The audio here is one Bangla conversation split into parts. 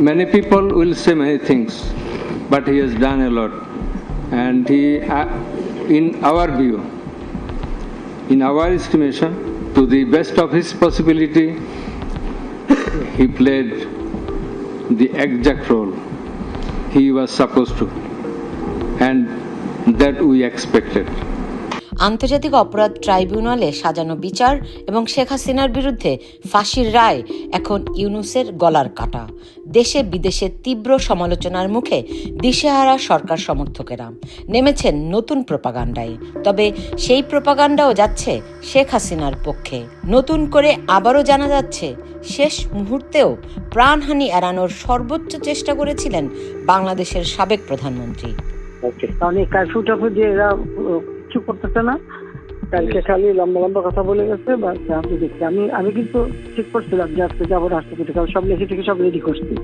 many people will say many things, but he has done a lot. And he, uh, in our view, in our estimation, to the best of his possibility, he played the exact role he was supposed to, and that we expected. আন্তর্জাতিক অপরাধ ট্রাইব্যুনালে সাজানো বিচার এবং শেখ হাসিনার বিরুদ্ধে ফাঁসির রায় এখন ইউনুসের গলার কাটা। দেশে বিদেশে তীব্র সমালোচনার মুখে দিশেহারা সরকার সমর্থকেরা। নেমেছেন নতুন প্রপাগান্ডায়। তবে সেই প্রপাগান্ডাও যাচ্ছে শেখ হাসিনার পক্ষে। নতুন করে আবারও জানা যাচ্ছে, শেষ মুহূর্তেও প্রাণহানি এড়ানোর সর্বোচ্চ চেষ্টা করেছিলেন বাংলাদেশের সাবেক প্রধানমন্ত্রী। কিছু করতেছে না। কালকে খালি লম্বা লম্বা কথা বলে গেছে বা আমি দেখছি আমি আমি কিন্তু ঠিক করছিলাম যে আজকে যাব রাষ্ট্রপতি কারণ সব লেখে টেখে সব রেডি করছি।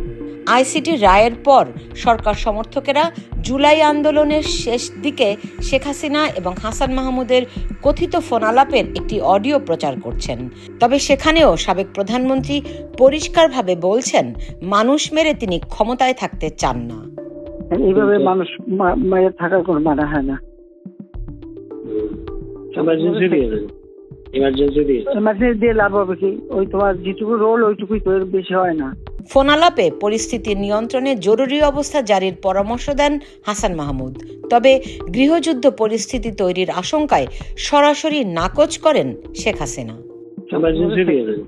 আইসিটি রায়ের পর সরকার সমর্থকেরা জুলাই আন্দোলনের শেষ দিকে শেখ হাসিনা এবং হাসান মাহমুদের কথিত ফোনালাপের একটি অডিও প্রচার করছেন। তবে সেখানেও সাবেক প্রধানমন্ত্রী পরিষ্কারভাবে বলছেন মানুষ মেরে তিনি ক্ষমতায় থাকতে চান না। এইভাবে মানুষ মা- মায়ের থাকার কোনো মানে হয় না। ইমার্জেন্সি দিয়ে দেবে। ইমার্জেন্সি দিয়ে। এমার্জেন্সি দিয়ে লাভ হবে কি? ওই তোমার যেটুকু রোল ওইটুকুই তো বেশি হয় না। ফোনালাপে পরিস্থিতি নিয়ন্ত্রণে জরুরি অবস্থা জারির পরামর্শ দেন হাসান মাহমুদ। তবে গৃহযুদ্ধ পরিস্থিতি তৈরির আশঙ্কায় সরাসরি নাকচ করেন শেখ হাসিনা। ইমার্জেন্সি দিয়ে দেবে।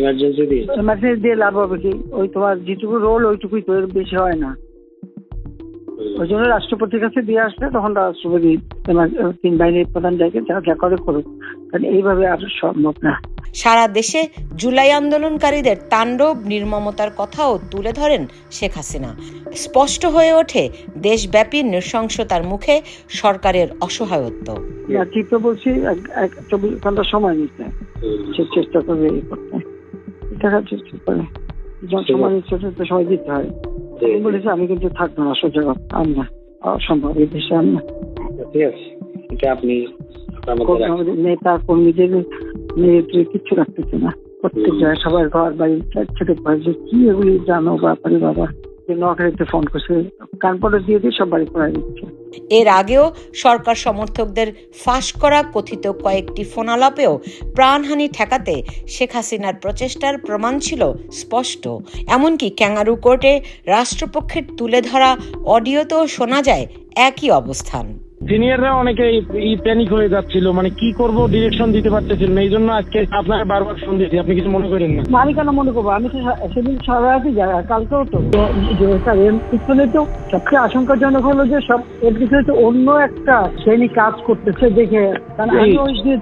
ইমার্জেন্সি দিয়ে। এমার্জেন্সি দিয়ে লাভ হবে কি? ওই তোমার যেটুকু রোল ওইটুকুই তো বেশি হয় না। ওই জন্য রাষ্ট্রপতির কাছে দিয়ে আসলে তখন রাষ্ট্রপতি তিন বাহিনীর প্রধান যাকে যা করে করুক। কারণ এইভাবে আর সম্ভব না। সারা দেশে জুলাই আন্দোলনকারীদের তাণ্ডব নির্মমতার কথাও তুলে ধরেন শেখ হাসিনা। স্পষ্ট হয়ে ওঠে দেশব্যাপী নৃশংসতার মুখে সরকারের অসহায়ত্ব। ঠিক তো বলছি চব্বিশ ঘণ্টা সময় নিতে সে চেষ্টা করবে এই করতে। দেখা চেষ্টা করে। সময় নিচ্ছে সময় দিতে হয়। বলেছি আমি কিন্তু থাকব না সহ্য আমি না অসম্ভব এই দেশে আমি না। ঠিক আছে। এটা আপনি নেতা কর্মীদের মেয়েদের কিচ্ছু রাখতেছে না। প্রত্যেক জায়গায় সবার ঘর বাড়ি ছোট ঘর যে কি এগুলি জানো বাপারে বাবা? নখরে ফোন করছে কানপটে দিয়ে দিয়ে সব বাড়ি করাই দিচ্ছে। এর আগেও সরকার সমর্থকদের ফাঁস করা কথিত কয়েকটি ফোনালাপেও প্রাণহানি ঠেকাতে শেখ হাসিনার প্রচেষ্টার প্রমাণ ছিল স্পষ্ট। এমনকি ক্যাঙ্গারু কোর্টে রাষ্ট্রপক্ষের তুলে ধরা অডিওতেও শোনা যায় একই অবস্থান। সিনিয়ররা অনেকে এই প্যানিক হয়ে যাচ্ছিল মানে কি করব ডিরেকশন দিতে পারতেছিল না এই জন্য আজকে আপনাকে বারবার ফোন দিয়েছি আপনি কিছু মনে করেন না। আমি কেন মনে করব? আমি তো সেদিন সারা রাতে কালকেও তো। এর পিছনে তো সবচেয়ে আশঙ্কাজনক হলো যে সব এর পিছনে তো অন্য একটা শ্রেণি কাজ করতেছে দেখে।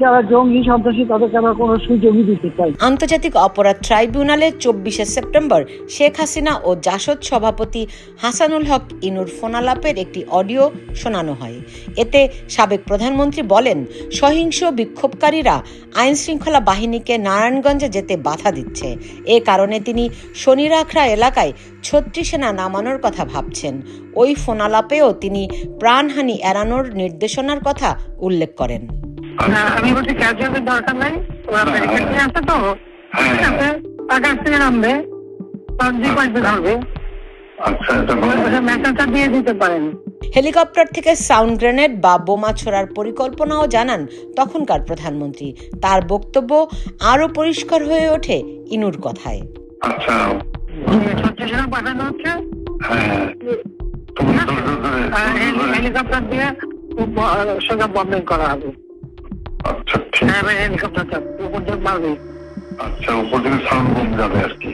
যারা জঙ্গি সন্ত্রাসী তাদেরকে আমরা কোনো সুযোগই দিতে চাই আন্তর্জাতিক অপরাধ ট্রাইব্যুনালে চব্বিশে সেপ্টেম্বর শেখ হাসিনা ও জাসদ সভাপতি হাসানুল হক ইনুর ফোনালাপের একটি অডিও শোনানো হয়। এতে সাবেক প্রধানমন্ত্রী বলেন সহিংস বিক্ষোভকারীরা আইন শৃঙ্খলা বাহিনীকে নারায়ণগঞ্জে যেতে বাধা দিচ্ছে। এ কারণে তিনি শনিরাখড়া এলাকায় ছত্রিশ সেনা নামানোর কথা ভাবছেন। ওই ফোনালাপেও তিনি প্রাণহানি এড়ানোর নির্দেশনার কথা উল্লেখ করেন। আমি বলছি ক্যাজুয়ালের দরকার নাই। ওরা ব্যারিকেড নিয়ে তো। ঠিক আছে আকাশ থেকে নামবে। পাবজি পাইপে ধরবে। মেসেজটা দিয়ে দিতে পারেন। হেলিকপ্টার থেকে সাউন্ড গ্রেনেড বা বোমা ছোড়ার পরিকল্পনাও জানান তখনকার প্রধানমন্ত্রী। তার বক্তব্য আরও পরিষ্কার হয়ে ওঠে ইনুর কথায়। আচ্ছা। পাঠানো হচ্ছে হ্যাঁ। আর হেলি- হেলিকপ্টার দিয়ে সোজা বম্বিং করা হবে। আচ্ছা ঠিক হ্যাঁ দিয়ে মারবে। আচ্ছা উপর থেকে সাউন্ড বম যাবে আর কি।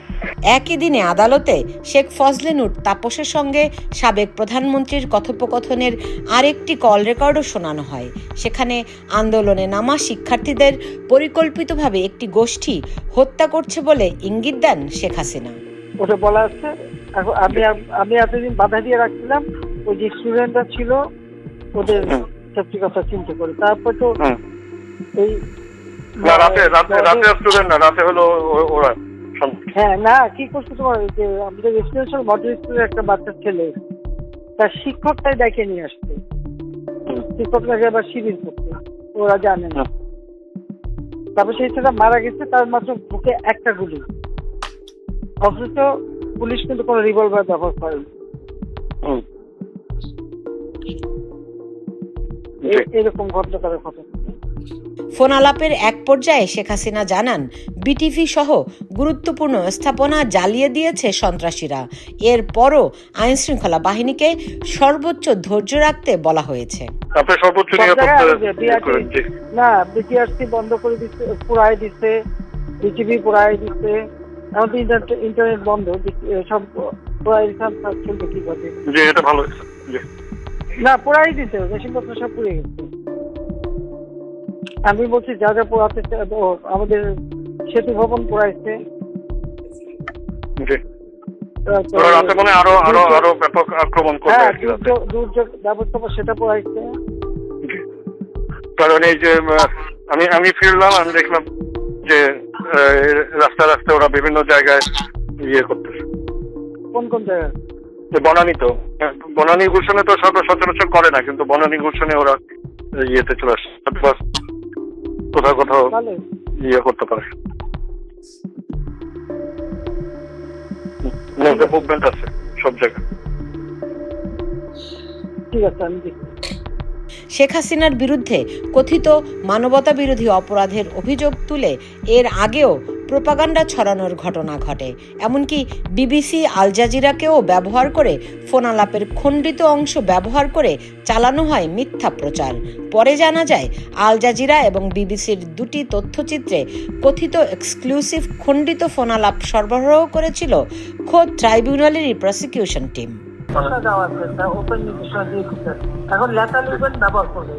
একই দিনে আদালতে শেখ ফজলেনুর তাপসের সঙ্গে সাবেক প্রধানমন্ত্রীর কথোপকথনের আরেকটি কল রেকর্ডও শোনানো হয়। সেখানে আন্দোলনে নামা শিক্ষার্থীদের পরিকল্পিতভাবে একটি গোষ্ঠী হত্যা করছে বলে ইঙ্গিত দেন শেখ হাসিনা। ওটা বলা আছে এখন আমি আমি এতদিন বাধা দিয়ে রাখছিলাম ওই যে স্টুডেন্টরা ছিল ওদের সেফটি কথা চিন্তা করে। তারপর তো এই না রাতে রাতে রাতে স্টুডেন্ট না রাতে হলো ওরা হ্যাঁ না কি করছে তোমার? যে আমাদের স্টুডেন্ট মডেল স্কুলের একটা বাচ্চা ছেলে। তার শিক্ষকটাই ডেকে নিয়ে আসছে। শিক্ষকটাকে আবার শিবির করতে ওরা জানে না। তারপর সেই ছেলেটা মারা গেছে তার মাত্র বুকে একটা গুলি। অথচ পুলিশ কিন্তু কোনো রিভলভার ব্যবহার করেনি। এরকম ঘটনা তারা ঘটে ফোন আলাপের এক পর্যায়ে শেখ হাসিনা জানান বিটিভি সহ গুরুত্বপূর্ণ স্থাপনা জ্বালিয়ে দিয়েছে সন্ত্রাসীরা। এরপরও আইন শৃঙ্খলা বাহিনীকে সর্বোচ্চ ধৈর্য রাখতে বলা হয়েছে। সর্বোচ্চ। না বিটিআরসি বন্ধ করে দিচ্ছে পুরাই দিচ্ছে বিটিভি পুরাই দিচ্ছে ইন্টারনেট ইন্টারনেট বন্ধ সব পুরাই দিচ্ছে কি করবে জি এটা ভালো না পুরাই দিচ্ছে মেশিনপত্র সব পুড়ে গেছে আমি বলছি যা যা পোড়াতে আমাদের সেতু ভবন পোড়াইছে রাতে মানে আরও আরও আরও ব্যাপক আক্রমণ করবে হ্যাঁ। দুর্যোগ ব্যবস্থাপনা সেটা পোড়াইছে কারণ এই যে আমি আমি ফিরলাম আমি দেখলাম যে আহ, রাস্তা রাস্তা ওরা বিভিন্ন জায়গায় ইয়ে করতেছে। কোন কোন জায়গায়? বনানি তো। হ্যাঁ, বনানি গুলশনে তো সচরাচর করে না কিন্তু বনানি গুলশনে ওরা ইয়েতে চলে আসে। অথবা কোথাও কোথাও ইয়ে করতে পারে। মুভমেন্ট আছে সব জায়গায়। ঠিক আছে আমি শেখ হাসিনার বিরুদ্ধে কথিত মানবতা বিরোধী অপরাধের অভিযোগ তুলে এর আগেও প্রোপাগান্ডা ছড়ানোর ঘটনা ঘটে। এমনকি বিবিসি আল জাজিরাকেও ব্যবহার করে ফোনালাপের খণ্ডিত অংশ ব্যবহার করে চালানো হয় মিথ্যা প্রচার। পরে জানা যায় আল জাজিরা এবং বিবিসির দুটি তথ্যচিত্রে কথিত এক্সক্লুসিভ খণ্ডিত ফোনালাপ সরবরাহ করেছিল খোদ ট্রাইব্যুনালেরই প্রসিকিউশন টিম। এখন লেখা লিখবেন ব্যবহার করবে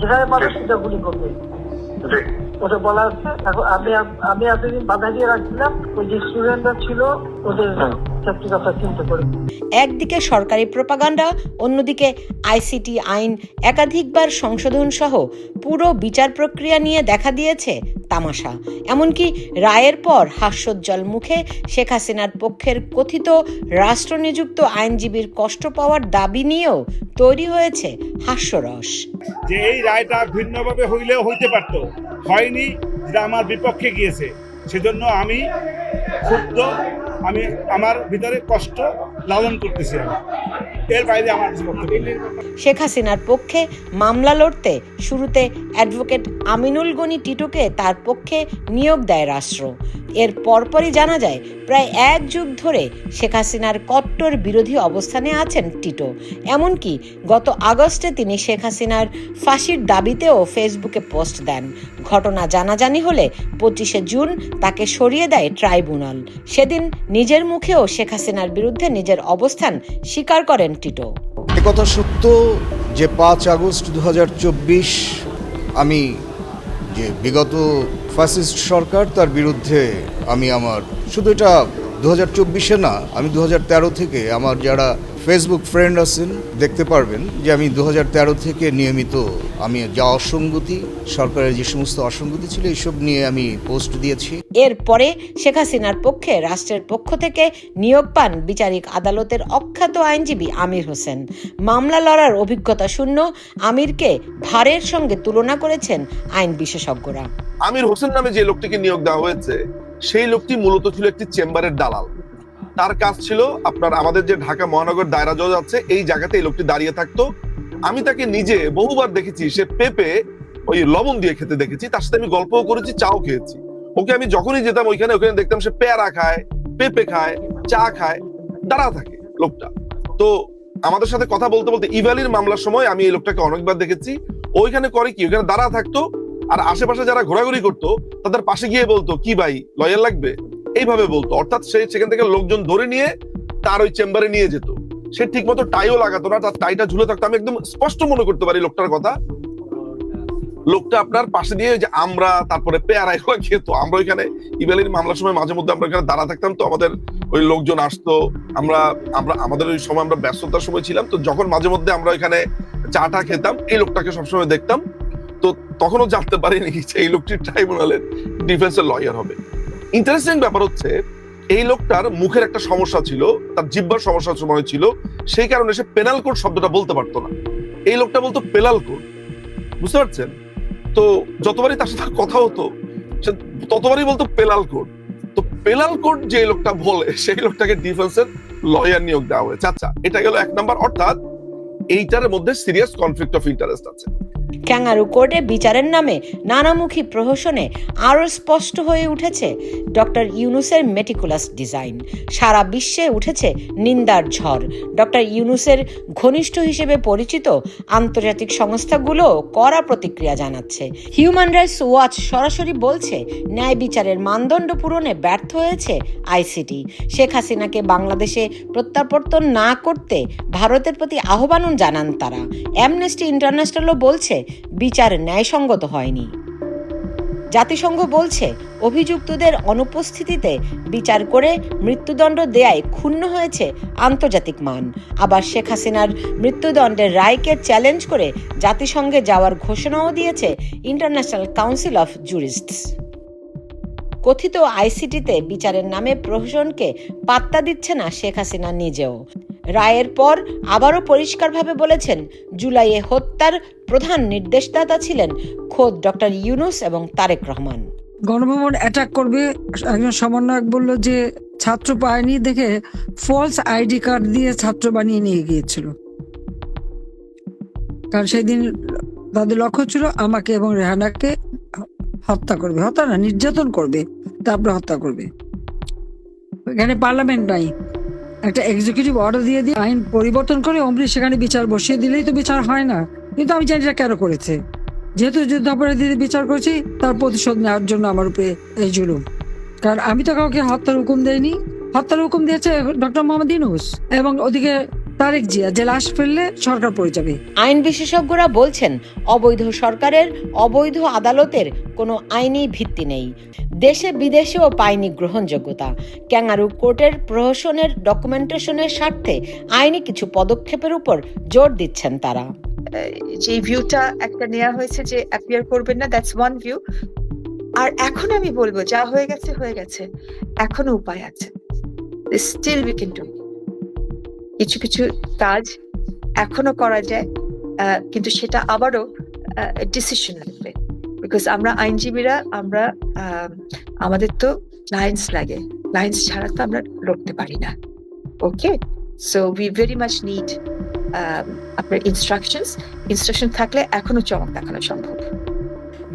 যেখানে পাবে সেটা গুলি করবে জি ওটা বলা হচ্ছে। এখন আমি আমি এতদিন বাধা দিয়ে রাখছিলাম। ওই যে স্টুডেন্টরা ছিল ওদের চাকরি কথা চিন্তা করে। একদিকে সরকারি প্রপাগান্ডা অন্যদিকে আইসিটি আইন একাধিকবার সংশোধন সহ পুরো বিচার প্রক্রিয়া নিয়ে দেখা দিয়েছে তামাশা। এমনকি রায়ের পর হাস্যোজ্জ্বল মুখে শেখ হাসিনার পক্ষের কথিত রাষ্ট্রনিযুক্ত আইনজীবীর কষ্ট পাওয়ার দাবি নিয়েও তৈরি হয়েছে হাস্যরস। যে এই রায়টা ভিন্নভাবে হইলেও হইতে পারত হয়নি যেটা আমার বিপক্ষে গিয়েছে। সেজন্য আমি ক্ষুব্ধ, আমি আমার ভিতরে কষ্ট লালন করতেছি এর বাইরে আমার। শেখ হাসিনার পক্ষে মামলা লড়তে শুরুতে অ্যাডভোকেট আমিনুল গনি টিটোকে তার পক্ষে নিয়োগ দেয় রাষ্ট্র এর পরপরই জানা যায়, প্রায় এক যুগ ধরে শেখ হাসিনার কট্টর বিরোধী অবস্থানে আছেন টিটো। এমনকি গত আগস্টে তিনি শেখ হাসিনার ফাঁসির দাবিতেও ফেসবুকে পোস্ট দেন। ঘটনা জানাজানি হলে পঁচিশে জুন তাকে সরিয়ে দেয় ট্রাইব্যুনাল। সেদিন নিজের মুখেও শেখ হাসিনার বিরুদ্ধে নিজের অবস্থান স্বীকার করেন টিটো। একথা সত্য যে পাঁচ আগস্ট দু হাজার চব্বিশ আমি যে বিগত ফ্যাসিস্ট সরকার, তার বিরুদ্ধে আমি আমার শুধু এটা দু হাজার চব্বিশে না, আমি দু হাজার তেরো থেকে আমার যারা ফেসবুক ফ্রেন্ড আছেন দেখতে পারবেন যে আমি দু হাজার তেরো থেকে নিয়মিত আমি যা অসঙ্গতি সরকারের যে সমস্ত অসঙ্গতি ছিল এইসব নিয়ে আমি পোস্ট দিয়েছি। এরপরে শেখ হাসিনার পক্ষে রাষ্ট্রের পক্ষ থেকে নিয়োগ পান বিচারিক আদালতের অখ্যাত আইনজীবী আমির হোসেন। মামলা লড়ার অভিজ্ঞতা শূন্য আমিরকে ভারের সঙ্গে তুলনা করেছেন আইন বিশেষজ্ঞরা। আমির হোসেন নামে যে লোকটিকে নিয়োগ দেওয়া হয়েছে সেই লোকটি মূলত ছিল একটি চেম্বারের দালাল। তার কাজ ছিল আপনার আমাদের যে ঢাকা মহানগর দায়রা জজ আছে, এই জায়গাতে এই লোকটি দাঁড়িয়ে থাকতো। আমি তাকে নিজে বহুবার দেখেছি, সে পেপে ওই লবণ দিয়ে খেতে দেখেছি, তার সাথে আমি গল্পও করেছি, চাও খেয়েছি। ওকে আমি যখনই যেতাম, ওইখানে ওখানে দেখতাম সে পেয়ারা খায়, পেঁপে খায়, চা খায় দাঁড়া থাকে লোকটা। তো আমাদের সাথে কথা বলতে বলতে ইভালির মামলার সময় আমি এই লোকটাকে অনেকবার দেখেছি। ওইখানে করে কি? ওইখানে দাঁড়া থাকতো, আর আশেপাশে যারা ঘোরাঘুরি করতো, তাদের পাশে গিয়ে বলতো, কি ভাই, লয়ার লাগবে? এইভাবে বলতো। অর্থাৎ সে সেখান থেকে লোকজন ধরে নিয়ে তার ওই চেম্বারে নিয়ে যেত। সে ঠিক মতো টাইও লাগাতো না, তার টাইটা ঝুলে থাকতো। আমি একদম স্পষ্ট মনে করতে পারি লোকটার কথা। লোকটা আপনার পাশে দিয়ে যে আমরা, তারপরে পেয়ারা এগুলো খেত। আমরা ওইখানে ইবেলির মামলার সময় মাঝে মধ্যে আমরা ওখানে দাঁড়া থাকতাম তো আমাদের ওই লোকজন আসতো। আমরা আমরা, আমাদের ওই সময় আমরা ব্যস্ততার সময় ছিলাম তো যখন মাঝে মধ্যে আমরা ওইখানে চাটা খেতাম, এই লোকটাকে সবসময় দেখতাম। তো তখনও জানতে পারিনি যে এই লোকটি ট্রাইব্যুনালের ডিফেন্সের লয়ার হবে। ইন্টারেস্টিং ব্যাপার হচ্ছে, এই লোকটার মুখের একটা সমস্যা ছিল, তার জিব্বার সমস্যা মনে ছিল সেই কারণে সে পেনাল কোড শব্দটা বলতে পারতো না। এই লোকটা বলতো পেনাল কোড বুঝতে পারছেন? তো যতবারই তার সাথে কথা হতো, সে ততবারই বলতো পেলাল কোড তো পেলাল কোড যে লোকটা বলে, সেই লোকটাকে ডিফেন্সের লয়ার নিয়োগ দেওয়া হয়েছে। আচ্ছা এটা গেল এক নাম্বার। অর্থাৎ, এইটার মধ্যে সিরিয়াস কনফ্লিক্ট অফ ইন্টারেস্ট আছে। ক্যাঙ্গারু কোর্টে বিচারের নামে নানামুখী প্রহসনে আরও স্পষ্ট হয়ে উঠেছে ডক্টর ইউনুসের মেটিকুলাস ডিজাইন। সারা বিশ্বে উঠেছে নিন্দার ঝড়। ডক্টর ইউনুসের ঘনিষ্ঠ হিসেবে পরিচিত আন্তর্জাতিক সংস্থাগুলো কড়া প্রতিক্রিয়া জানাচ্ছে। হিউম্যান রাইটস ওয়াচ সরাসরি বলছে, ন্যায় বিচারের মানদণ্ড পূরণে ব্যর্থ হয়েছে আইসিটি। শেখ হাসিনাকে বাংলাদেশে প্রত্যাবর্তন না করতে ভারতের প্রতি আহ্বানও জানান তারা। অ্যামনেস্টি ইন্টারন্যাশনালও বলছে বিচার ন্যায়সঙ্গত হয়নি। জাতিসংঘ বলছে, অভিযুক্তদের অনুপস্থিতিতে বিচার করে মৃত্যুদণ্ড দেয়ায় ক্ষুণ্ণ হয়েছে আন্তর্জাতিক মান। আবার শেখ হাসিনার মৃত্যুদণ্ডের রায়কে চ্যালেঞ্জ করে জাতিসংঘে যাওয়ার ঘোষণাও দিয়েছে ইন্টারন্যাশনাল কাউন্সিল অফ জুরিস্টস। কথিত আইসিটিতে বিচারের নামে প্রহসনকে পাত্তা দিচ্ছে না শেখ হাসিনা নিজেও। রায়ের পর আবারও পরিষ্কারভাবে বলেছেন, জুলাইয়ে হত্যার প্রধান নির্দেশদাতা ছিলেন খোদ ডক্টর ইউনুস এবং তারেক রহমান। গণভবন অ্যাটাক করবে, একজন সমন্বয়ক বলল যে ছাত্র পায়নি দেখে ফলস আইডি কার্ড দিয়ে ছাত্র বানিয়ে নিয়ে গিয়েছিল। কারণ সেদিন তাদের লক্ষ্য ছিল আমাকে এবং রেহানাকে হত্যা করবে। হত্যা না, নির্যাতন করবে, তারপরে হত্যা করবে। এখানে পার্লামেন্ট নাই। একটা এক্সিকিউটিভ অর্ডার দিয়ে দিয়ে আইন পরিবর্তন করে অমৃত সেখানে বিচার বসিয়ে দিলেই তো বিচার হয় না। কিন্তু আমি জানি এটা কেন করেছে। যেহেতু যুদ্ধাপরাধীদের বিচার করেছি, তার প্রতিশোধ নেওয়ার জন্য আমার উপরে এই জুলুম। কারণ আমি তো কাউকে হত্যার হুকুম দেয়নি হত্যার হুকুম দিয়েছে ডক্টর মোহাম্মদ ইউনুস এবং ওদিকে তারেক জিয়া লাশ ফেললে সরকার পড়ে যাবে। আইন বিশেষজ্ঞরা বলছেন অবৈধ সরকারের অবৈধ আদালতের কোনো আইনি ভিত্তি নেই। দেশে বিদেশেও পায়নি গ্রহণযোগ্যতা। ক্যাঙ্গারু কোর্টের প্রহসনের ডকুমেন্টেশনের স্বার্থে আইনি কিছু পদক্ষেপের উপর জোর দিচ্ছেন তারা। যে ভিউটা একটা নেওয়া হয়েছে যে অ্যাপিয়ার করবেন না দ্যাটস ওয়ান ভিউ আর এখন আমি বলব যা হয়ে গেছে হয়ে গেছে। এখনও উপায় আছে। স্টিল উই ক্যান ডু কিছু কিছু কাজ এখনও করা যায় কিন্তু সেটা আবারও ডিসিশন লাগবে। বিকজ আমরা আইনজীবীরা, আমরা আমাদের তো লাইন্স লাগে। লাইন্স ছাড়া তো আমরা লড়তে পারি না। Okay so we very much need আপনার ইনস্ট্রাকশনস ইনস্ট্রাকশন থাকলে এখনও চমক দেখানো সম্ভব।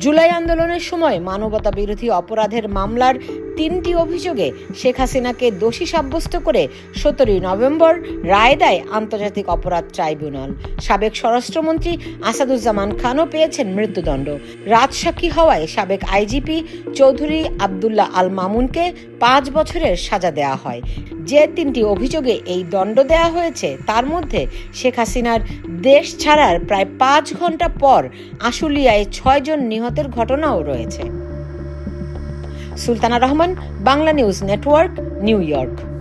জুলাই আন্দোলনের সময় মানবতা বিরোধী অপরাধের মামলার তিনটি অভিযোগে শেখ হাসিনাকে দোষী সাব্যস্ত করে সতেরোই নভেম্বর রায় দেয় আন্তর্জাতিক অপরাধ ট্রাইব্যুনাল। সাবেক স্বরাষ্ট্রমন্ত্রী আসাদুজ্জামান খানও পেয়েছেন মৃত্যুদণ্ড। রাজসাক্ষী হওয়ায় সাবেক আইজিপি চৌধুরী আবদুল্লাহ আল মামুনকে পাঁচ বছরের সাজা দেওয়া হয়। যে তিনটি অভিযোগে এই দণ্ড দেওয়া হয়েছে, তার মধ্যে শেখ হাসিনার দেশ ছাড়ার প্রায় পাঁচ ঘণ্টা পর আশুলিয়ায় ছয়জন নিহতের ঘটনাও রয়েছে। Sultana Rahman Bangla news network New York.